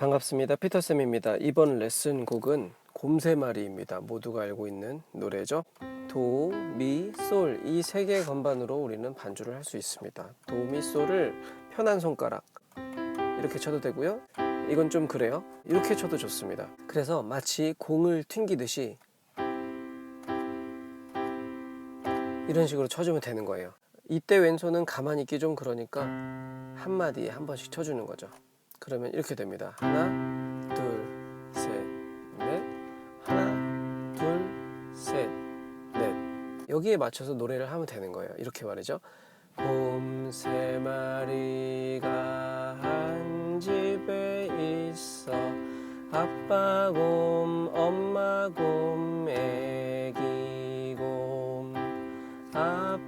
반갑습니다. 피터쌤입니다. 이번 레슨 곡은 곰새마리입니다. 모두가 알고 있는 노래죠. 도, 미, 솔 이 세 개의 건반으로 우리는 반주를 할 수 있습니다. 도, 미, 솔을 편한 손가락 이렇게 쳐도 되고요. 이건 좀 그래요. 이렇게 쳐도 좋습니다. 그래서 마치 공을 튕기듯이 이런 식으로 쳐주면 되는 거예요. 이때 왼손은 가만히 있기 좀 그러니까 한 마디에 한 번씩 쳐주는 거죠. 그러면 이렇게 됩니다. 하나, 둘, 셋, 넷. 하나, 둘, 셋, 넷. 여기에 맞춰서 노래를 하면 되는 거예요. 이렇게 말이죠. 곰 세 마리가 한 집에 있어 아빠 곰, 엄마 곰, 애기 곰 아빠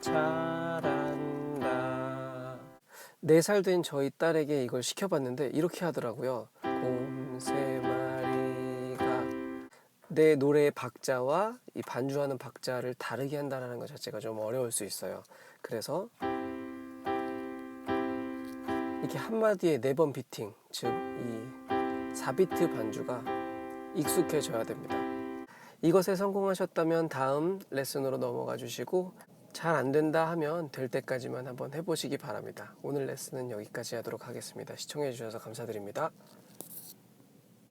잘한다 네살된 저희 딸에게 이걸 시켜봤는데 이렇게 하더라고요 곰세 마리가 내 노래의 박자와 이 반주하는 박자를 다르게 한다는 것 자체가 좀 어려울 수 있어요. 그래서 이렇게 한마디에 네 번 비팅, 즉 이 4비트 반주가 익숙해져야 됩니다. 이것에 성공하셨다면 다음 레슨으로 넘어가 주시고 잘 안 된다 하면 될 때까지만 한번 해보시기 바랍니다. 오늘 레슨은 여기까지 하도록 하겠습니다. 시청해 주셔서 감사드립니다.